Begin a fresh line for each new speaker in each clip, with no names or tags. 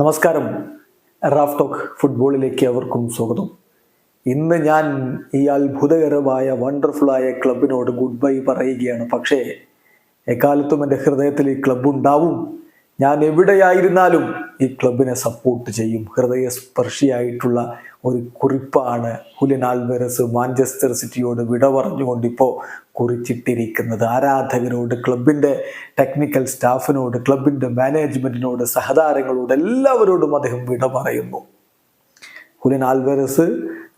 നമസ്കാരം. Raf talk ഫുട്ബോളിലേക്ക് അവർക്കും സ്വാഗതം. ഇന്ന് ഞാൻ ഈ അത്ഭുതകരമായ വണ്ടർഫുള്ളായ ക്ലബിനോട് ഗുഡ് ബൈ പറയുകയാണ്. പക്ഷേ എക്കാലത്തും എന്റെ ഹൃദയത്തിൽ ഈ ക്ലബ്ബ് ഉണ്ടാവും. ഞാൻ എവിടെയായിരുന്നാലും ഈ ക്ലബിനെ സപ്പോർട്ട് ചെയ്യും. ഹൃദയസ്പർശിയായിട്ടുള്ള ഒരു കുറിപ്പാണ് ഹുലിൻ ആൽവെറസ് മാഞ്ചസ്റ്റർ സിറ്റിയോട് വിട പറഞ്ഞുകൊണ്ട് ഇപ്പോൾ കുറിച്ചിട്ടിരിക്കുന്നത്. ആരാധകരോട് ക്ലബിന്റെ ടെക്നിക്കൽ സ്റ്റാഫിനോട് ക്ലബിന്റെ മാനേജ്മെന്റിനോട് സഹതാരങ്ങളോട് എല്ലാവരോടും അദ്ദേഹം വിട പറയുന്നു. ഹുലിൻ ആൽവെറസ്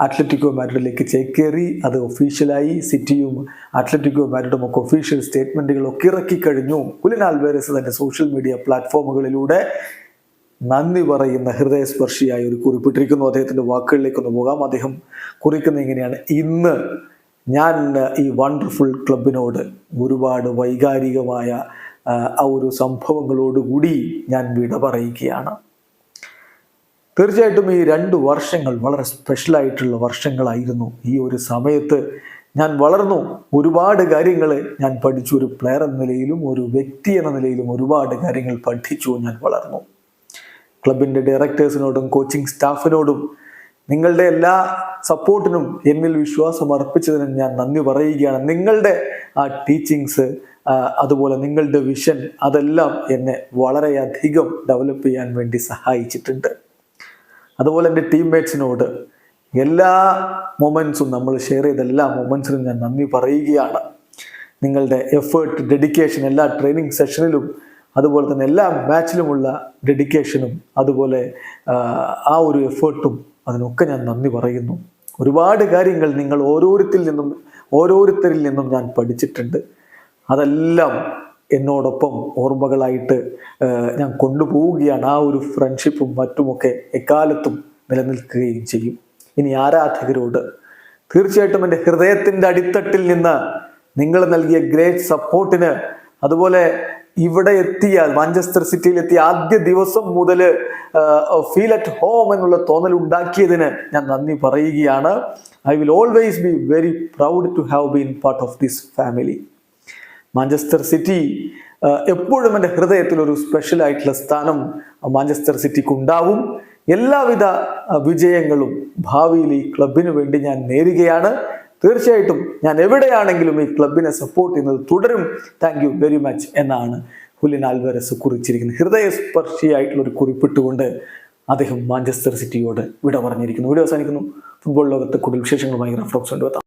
അത്ലറ്റിക്കോ മാഡ്രിഡിലേക്ക് ചേക്കേറി. അത് ഒഫീഷ്യലായി സിറ്റിയും അത്ലറ്റിക്കോ മാഡ്രിഡും ഒക്കെ ഒഫീഷ്യൽ സ്റ്റേറ്റ്മെന്റുകളൊക്കെ ഇറക്കി കഴിഞ്ഞു ഹുലിൻ ആൽവേരസ് തന്റെ സോഷ്യൽ മീഡിയ പ്ലാറ്റ്ഫോമുകളിലൂടെ നന്ദി പറയുന്ന ഹൃദയസ്പർശിയായ ഒരു കുറിപ്പിട്ടിരിക്കുന്നു. അദ്ദേഹത്തിന്റെ വാക്കുകളിലേക്കൊന്ന് പോകാം. അദ്ദേഹം കുറിക്കുന്ന ഇങ്ങനെയാണ്. ഇന്ന് ഞാൻ ഈ വണ്ടർഫുൾ ക്ലബിനോട് ഒരുപാട് വൈകാരികമായ ആ ഒരു സംഭവങ്ങളോടുകൂടി ഞാൻ വിട പറയുകയാണ്. തീർച്ചയായിട്ടും ഈ രണ്ട് വർഷങ്ങൾ വളരെ സ്പെഷ്യലായിട്ടുള്ള വർഷങ്ങളായിരുന്നു. ഈ ഒരു സമയത്ത് ഞാൻ വളർന്നു. ഒരുപാട് കാര്യങ്ങൾ ഞാൻ പഠിച്ചു. ഒരു പ്ലെയർ എന്ന നിലയിലും ഒരു വ്യക്തി എന്ന നിലയിലും ഒരുപാട് കാര്യങ്ങൾ പഠിച്ചു ഞാൻ വളർന്നു. ക്ലബിന്റെ ഡയറക്ടേഴ്സിനോടും കോച്ചിങ് സ്റ്റാഫിനോടും നിങ്ങളുടെ എല്ലാ സപ്പോർട്ടിനും എന്നിൽ വിശ്വാസം അർപ്പിച്ചതിന് ഞാൻ നന്ദി പറയുകയാണ്. നിങ്ങളുടെ ആ ടീച്ചിങ്സ് അതുപോലെ നിങ്ങളുടെ വിഷൻ അതെല്ലാം എന്നെ വളരെയധികം ഡെവലപ്പ് ചെയ്യാൻ വേണ്ടി സഹായിച്ചിട്ടുണ്ട്. അതുപോലെ എന്റെ ടീംമേറ്റ്സിനോട് എല്ലാ മൊമെന്റ്സും നമ്മൾ ഷെയർ ചെയ്ത എല്ലാ മൊമെന്റ്സിനും ഞാൻ നന്ദി പറയുകയാണ്. നിങ്ങളുടെ എഫേർട്ട് ഡെഡിക്കേഷൻ എല്ലാ ട്രെയിനിങ് സെഷനിലും അതുപോലെ തന്നെ എല്ലാ മാച്ചിലുമുള്ള ഡെഡിക്കേഷനും അതുപോലെ ആ ഒരു എഫേർട്ടും അതിനൊക്കെ ഞാൻ നന്ദി പറയുന്നു. ഒരുപാട് കാര്യങ്ങൾ നിങ്ങൾ ഓരോരുത്തരിൽ നിന്നും ഓരോരുത്തരിൽ നിന്നും ഞാൻ പഠിച്ചിട്ടുണ്ട്. അതെല്ലാം എന്നോടൊപ്പം ഓർമ്മകളായിട്ട് ഞാൻ കൊണ്ടുപോവുകയാണ് ആ ഒരു ഫ്രണ്ട്ഷിപ്പും മറ്റുമൊക്കെ എക്കാലത്തും നിലനിൽക്കുകയും ചെയ്യും. ഇനി ആരാധകരോട്? തീർച്ചയായിട്ടും എന്റെ ഹൃദയത്തിന്റെ അടിത്തട്ടിൽ നിന്ന് നിങ്ങൾ നൽകിയ ഗ്രേറ്റ് സപ്പോർട്ടിന് അതുപോലെ ഇവിടെ എത്തിയാൽ മാഞ്ചസ്റ്റർ സിറ്റിയിൽ എത്തിയ ആദ്യ ദിവസം മുതൽ ഫീൽ അറ്റ് ഹോം എന്നുള്ള തോന്നൽ ഉണ്ടാക്കിയതിന് ഞാൻ നന്ദി പറയുകയാണ്. I will always be very proud to have been part of this family Manchester City എപ്പോഴും എന്റെ ഹൃദയത്തിൽ ഒരു സ്പെഷ്യൽ ആയിട്ടുള്ള സ്ഥാനം മാഞ്ചസ്റ്റർ സിറ്റിക്ക് ഉണ്ടാവും. എല്ലാവിധ വിജയങ്ങളും ഭാവിയിൽ ഈ ക്ലബിന് വേണ്ടി ഞാൻ നേരുകയാണ്. തീർച്ചയായിട്ടും ഞാൻ എവിടെയാണെങ്കിലും ഈ ക്ലബിനെ സപ്പോർട്ട് ചെയ്യുന്നത് തുടരും. താങ്ക് യു വെരി മച്ച് എന്നാണ് ഹുലിൻ ആൽവരസ് കുറിച്ചിരിക്കുന്നത്. ഹൃദയസ്പർശിയായിട്ടുള്ള ഒരു കുറിപ്പിട്ടുകൊണ്ട് അദ്ദേഹം മാഞ്ചസ്റ്റർ സിറ്റിയോട് വിട പറഞ്ഞിരിക്കുന്നു. വീഡിയോ അവസാനിക്കുന്നു. ഫുട്ബോൾ ലോകത്തെ കൂടുതൽ വിശേഷങ്ങളുമായി റഫ്ലോക്സ് കൊണ്ടുവെത്താം